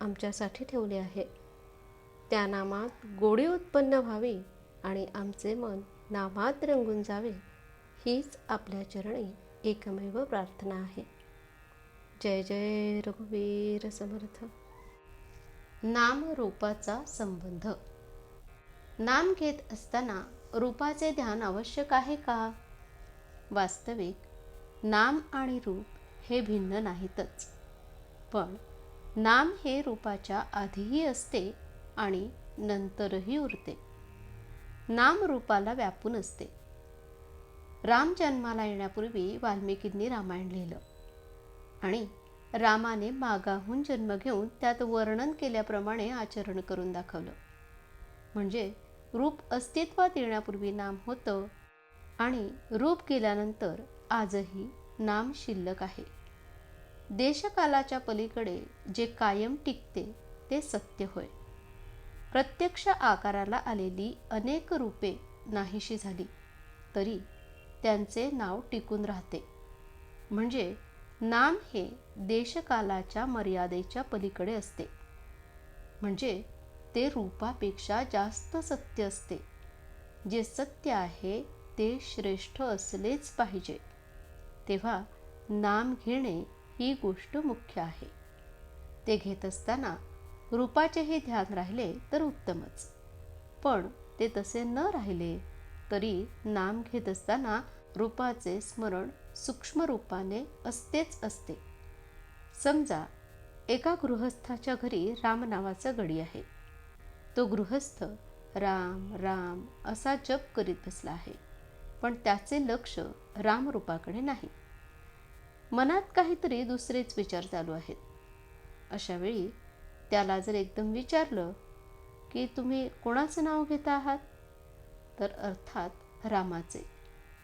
आमच्यासाठी ठेवले आहे. त्या नामात गोडी उत्पन्न व्हावी आणि आमचे मन नामात रंगून जावे हीच आपल्या चरणी एकमेव प्रार्थना आहे. जय जय रघुवीर समर्थ. नाम रूपाचा संबंध. नाम घेत असताना रूपाचे ध्यान आवश्यक आहे का? वास्तविक नाम आणि रूप हे भिन्न नाहीतच. पण नाम हे रूपाच्या आधीही असते आणि नंतरही उरते. नाम रूपाला व्यापून असते. राम जन्माला येण्यापूर्वी वाल्मिकींनी रामायण लिहिलं. आणि रामाने मागाहून जन्म घेऊन त्यात वर्णन केल्याप्रमाणे आचरण करून दाखवलं. म्हणजे रूप अस्तित्वात येण्यापूर्वी नाम होतं आणि रूप गेल्यानंतर आजही नाम शिल्लक आहे. देशकालाच्या पलीकडे जे कायम टिकते ते सत्य होय. प्रत्यक्ष आकाराला आलेली अनेक रूपे नाहीशी झाली तरी त्यांचे नाव टिकून राहते. म्हणजे नाम हे देशकालाच्या मर्यादेच्या पलीकडे असते. म्हणजे ते रूपापेक्षा जास्त सत्य असते. जे सत्य आहे ते श्रेष्ठ असलेच पाहिजे. तेव्हा नाम घेणे ही गोष्ट मुख्य आहे. ते घेत असताना रूपाचेही ध्यान राहिले तर उत्तमच. पण ते तसे न राहिले तरी नाम घेत असताना रूपाचे स्मरण सूक्ष्म रूपाने असतेच असते. समजा एका गृहस्थाच्या घरी राम नावाचा गडी आहे. तो गृहस्थ राम राम असा जप करीत बसला आहे. पण त्याचे लक्ष रामरूपाकडे नाही. मनात काहीतरी दुसरेच विचार चालू आहेत. अशावेळी त्याला जर एकदम विचारलं की तुम्ही कोणाचं नाव घेता आहात? तर अर्थात रामाचे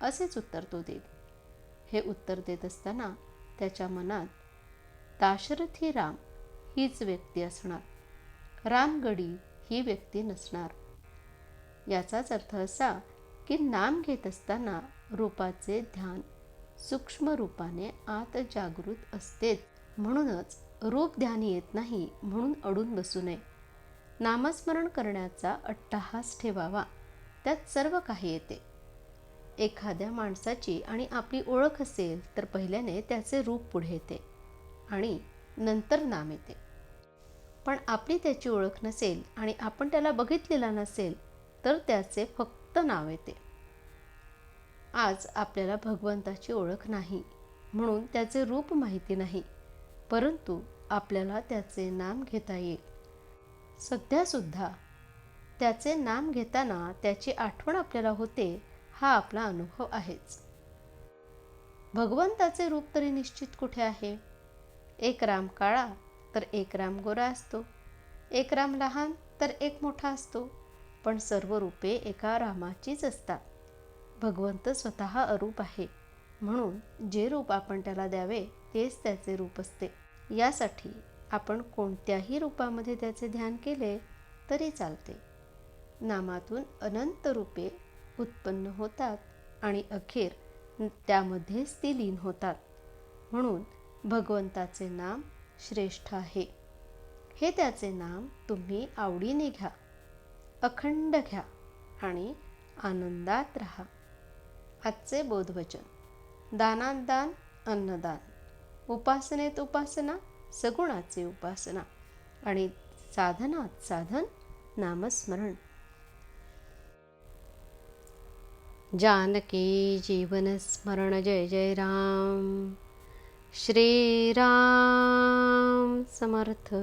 असेच उत्तर तो देईल. हे उत्तर देत असताना त्याच्या मनात दाशरथी राम हीच व्यक्ती असणार. रामगडी ही व्यक्ती नसणार. याचाच अर्थ असा की नाम घेत असताना रूपाचे ध्यान सूक्ष्म रूपाने आत जागृत असतेच. म्हणूनच रूप ध्यान येत नाही म्हणून अडून बसू नये. नामस्मरण करण्याचा अट्टहास ठेवावा. त्यात सर्व काही येते. एखाद्या माणसाची आणि आपली ओळख असेल तर पहिल्याने त्याचे रूप पुढे येते आणि नंतर नाम येते. पण आपली त्याची ओळख नसेल आणि आपण त्याला बघितलेला नसेल तर त्याचे फक्त नाव येते. आज आपल्याला भगवंताची ओळख नाही म्हणून त्याचे रूप माहिती नाही परंतु आपल्याला त्याचे नाम घेता येईल. सध्यासुद्धा त्याचे नाम घेताना त्याची आठवण आपल्याला होते हा आपला अनुभव आहेच. भगवंताचे रूप तरी निश्चित कुठे आहे? एक राम काळा तर एक राम गोरा असतो एक राम लहान तर एक मोठा असतो पण सर्व रूपे एका रामाचीच असतात. भगवंत स्वतः अरूप आहे. म्हणून जे रूप आपण त्याला द्यावे तेच त्याचे रूप असते. यासाठी आपण कोणत्याही रूपामध्ये त्याचे ध्यान केले तरी चालते. नामातून अनंत रूपे उत्पन्न होतात आणि अखेर त्यामध्येच ती लीन होतात. म्हणून भगवंताचे नाम श्रेष्ठ आहे. हे त्याचे नाम तुम्ही आवडीने घ्या अखंड घ्या आणि आनंदात राहा. आजचे बोधवचन. दानात दान अन्नदान. उपासनेत उपासना सगुणाचे उपासना. आणि साधनात साधन नामस्मरण. जानकी जीवन स्मरण जय जय राम. श्रीराम समर्थ.